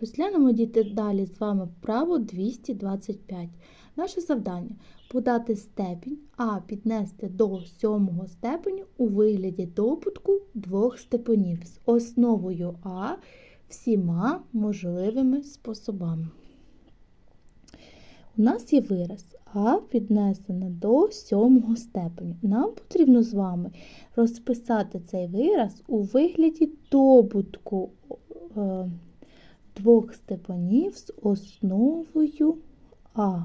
Розглянемо діти далі з вами вправо 225. Наше завдання подати степінь А піднести до сьомого степеню у вигляді добутку двох степенів з основою А всіма можливими способами. У нас є вираз А піднесене до сьомого степеню. Нам потрібно з вами розписати цей вираз у вигляді добутку е, двох степенів з основою А.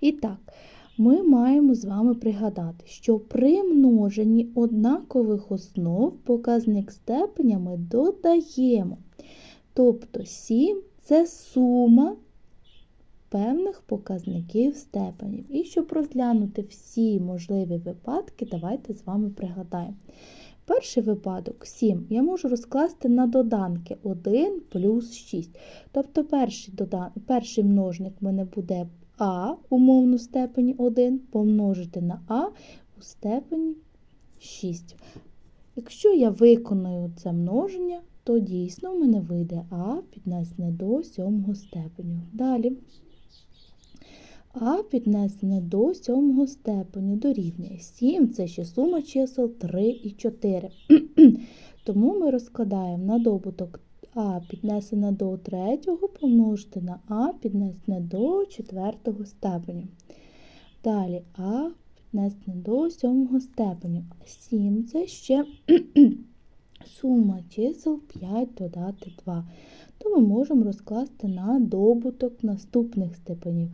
І так, ми маємо з вами пригадати, що при множенні однакових основ показник степеня ми додаємо. Тобто 7 це сума певних показників степенів. І щоб розглянути всі можливі випадки, давайте з вами пригадаємо. Перший випадок 7 я можу розкласти на доданки 1 плюс 6. Тобто перший, додан... перший множник в мене буде А умовно в степені 1 помножити на А у степені 6. Якщо я виконую це множення, то дійсно в мене вийде А піднесене до 7 степеню. Далі. А піднесене до сьомого степеню дорівнює 7 це ще сума чисел 3 і 4. Тому ми розкладаємо на добуток А піднесене до третього помножити на А піднесене до четвертого степеню. Далі А піднесене до сьомого степеню. 7 це ще сума чисел 5 додати 2. То ми можемо розкласти на добуток наступних степенів.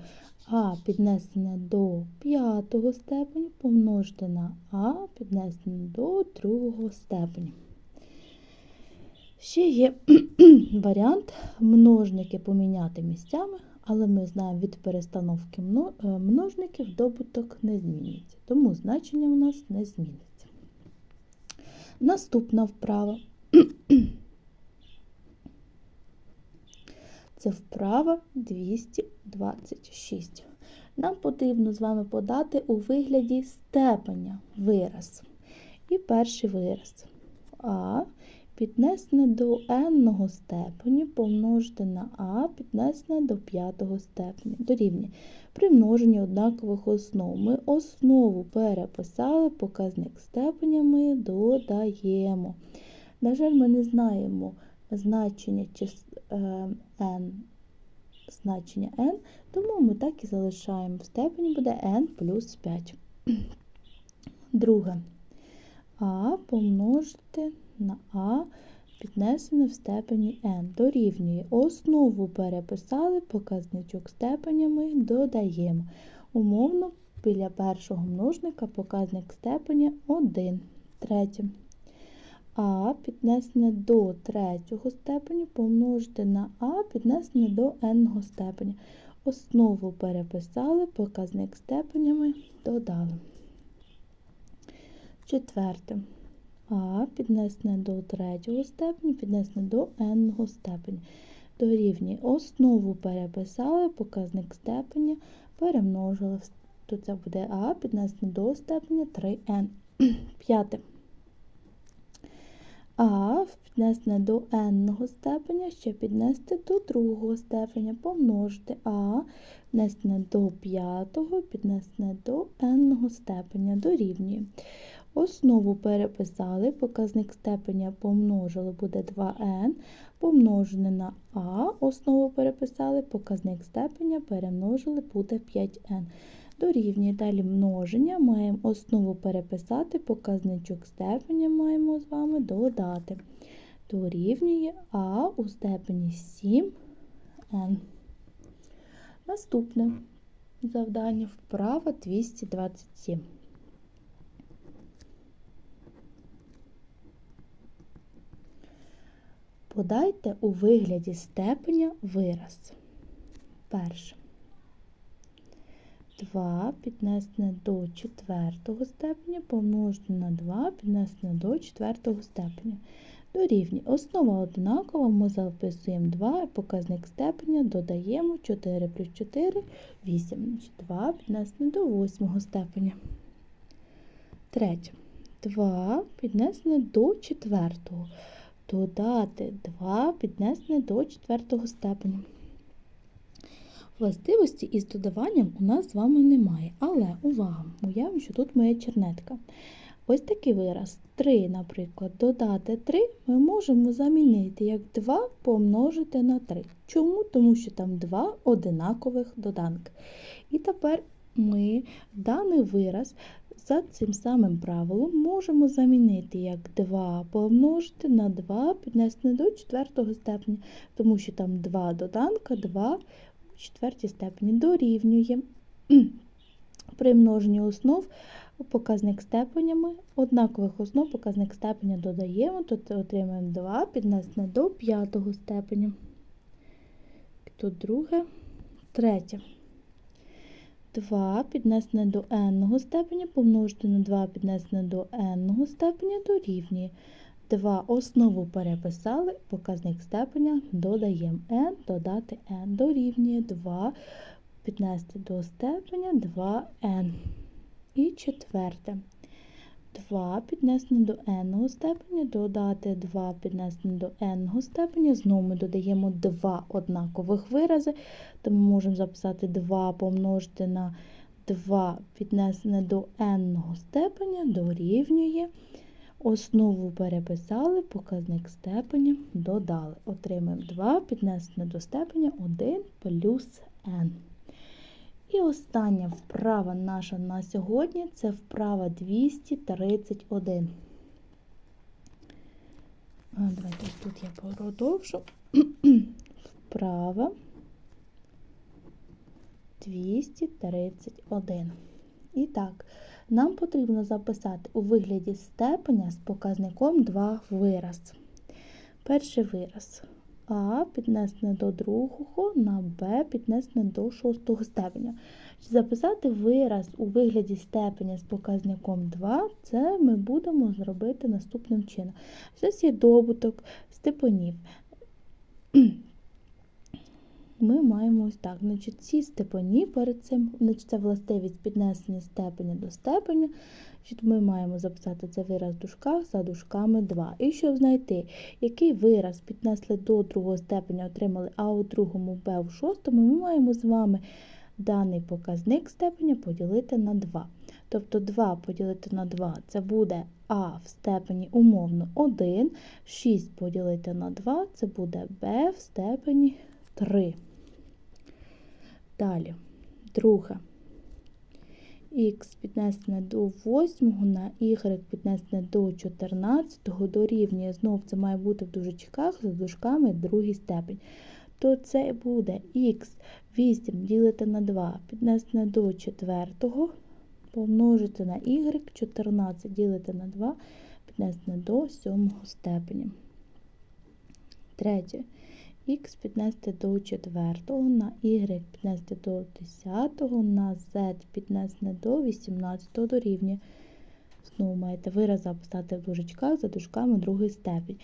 А піднесене до п'ятого степеню помножити на А піднесене до другого степеню. Ще є варіант множники поміняти місцями, але ми знаємо від перестановки множників добуток не змінюється, тому значення у нас не зміниться. Наступна вправа. Це вправа 226. Нам потрібно з вами подати у вигляді степеня вираз. І перший вираз А піднесене до n степеню помножити на А піднесене до п'ятого степеня. Дорівнює. При множенні однакових основ ми основу переписали, показник степеня ми додаємо. На жаль, ми не знаємо значення n, е, значення n, тому ми так і залишаємо. В степені буде n плюс 5. Друге. А помножити на А піднесене в степені n. Дорівнює. Основу переписали, показничок степенями додаємо. Умовно, біля першого множника показник степеня 1. Третє. А піднесене до третього степеню помножити на А піднесене до n степеня. Основу переписали, показник степенями додали. Четверте. А піднесене до третього степеня, піднесене до n степеня. Дорівнює основу переписали, показник степеня перемножили. То це буде А піднесене до степеня 3n. П'яте. А піднесене до n степеня, ще піднести до другого степеня, помножити А піднесене до п'ятого, піднесене до n степеня дорівнює. Основу переписали, показник степеня помножили, буде 2n, помножене на А, основу переписали, показник степеня перемножили, буде 5n. Дорівнює далі множення, маємо основу переписати, показничок степеня маємо з вами додати. Дорівнює А у степені 7n. Наступне завдання вправа 227. Подайте у вигляді степеня вираз. Перше. 2 піднесене до четвертого степеня помножити на 2 піднесене до четвертого степеня. Дорівнює. Основа однакова, ми записуємо 2, показник степеня, додаємо 4 плюс 4 8. 2 піднесене до восьмого степеня. Третє. 2 піднесене до четвертого. додати 2 піднесене до четвертого степеня. Властивості із додаванням у нас з вами немає. Але увага! Уявимо, що тут моя чернетка. Ось такий вираз 3, наприклад, додати 3 ми можемо замінити як 2 помножити на 3. Чому? Тому що там два одинакових доданки. І тепер ми даний вираз за цим самим правилом можемо замінити як 2 помножити на 2 піднесене до четвертого степеня, тому що там два доданка, 2 у четвертій степені дорівнює. При множенні основ показник степенями, однакових основ показник степеня додаємо, тут отримаємо 2 піднесене до п'ятого степеня. Тут друге, третє. 2 піднесене до n степеня помножити на 2 піднесене до n степеня дорівнює. 2 основу переписали, показник степеня додаємо n, додати n дорівнює 2 піднести до степеня 2n. І четверте. 2 піднесене до n степеня, додати 2 піднесене до n степеня. Знову ми додаємо два однакових вирази, тому можемо записати 2 помножити на 2 піднесене до n степеня дорівнює. Основу переписали, показник степеня додали. Отримаємо 2 піднесене до степеня 1 плюс n. І остання вправа наша на сьогодні це вправа 231. Давайте тут я продовжу. Вправа 231. І так, нам потрібно записати у вигляді степеня з показником 2 вираз. Перший вираз. А піднесене до другого на Б піднесене до шостого степеня. Записати вираз у вигляді степеня з показником 2, це ми будемо зробити наступним чином. Зараз є добуток степенів. Ми маємо ось так. Значить, Ці степені перед цим, значить, це властивість піднесення степеня до степеня. Значить, Ми маємо записати цей вираз в дужках за дужками 2. І щоб знайти, який вираз піднесли до другого степеня, отримали А у другому, Б у шостому, ми маємо з вами даний показник степеня поділити на 2. Тобто 2 поділити на 2 це буде А в степені умовно 1, 6 поділити на 2 це буде Б в степені 3. Далі, друге. Х піднесене до 8 на y піднесене до 14 дорівнює, знову це має бути в дужечках за дужками другий степень. То це буде х 8 ділити на 2 піднесене до 4 помножити на y 14 ділити на 2 піднесене до 7 степеня. Третє х піднести до 4, на y піднести до 10, на z піднесене до 18 дорівнює. Знову маєте вираз записати в дужечках за дужками другої степень.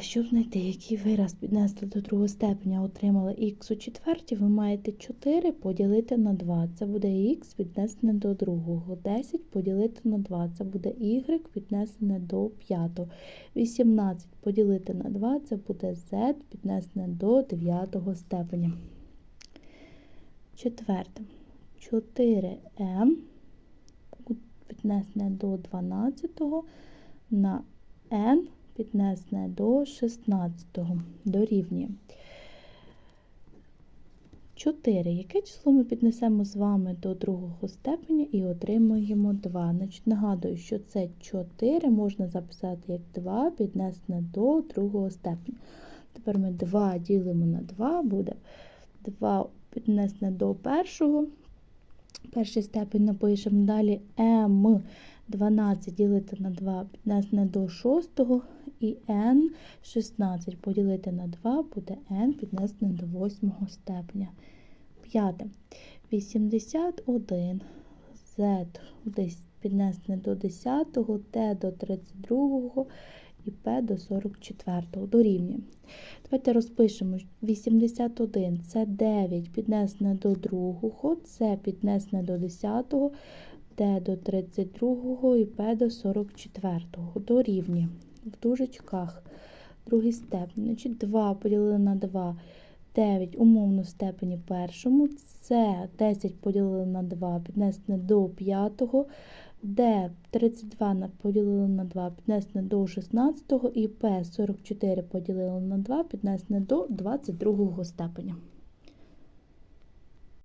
Щоб знайти, який вираз піднесли до другого степеня, отримали х у четвертій, ви маєте 4 поділити на 2. Це буде х піднесене до другого. 10 поділити на 2. Це буде y піднесене до 5. 18 поділити на 2, це буде z піднесене до 9 степеня. Четверте. 4m піднесене до 12 на n піднесене до 16 дорівнює. 4. Яке число ми піднесемо з вами до другого степеня і отримуємо 2. Значить, Нагадую, що це 4 можна записати як 2 піднесене до другого степеня. Тепер ми 2 ділимо на 2, буде 2 піднесене до першого. Перший степень напишемо далі m 12 ділити на 2 піднесене до 6 і n 16 поділити на 2 буде n піднесене до 8 степеня. П'яте. 81 z піднесене до 10, t до 32 і p до 44 дорівнює. Давайте розпишемо 81 це 9 піднесене до 2, це піднесене до 10, Т до 32 і П до 44 дорівнює. в дужечках. Другий степень. Значить, 2 поділили на 2. 9 умовно в степені першому. Це 10 поділили на 2, піднесене до п'ятого. Д 32 на- поділили на 2, піднесене до 16 і П 44 поділили на 2, піднесене до 22 степеня.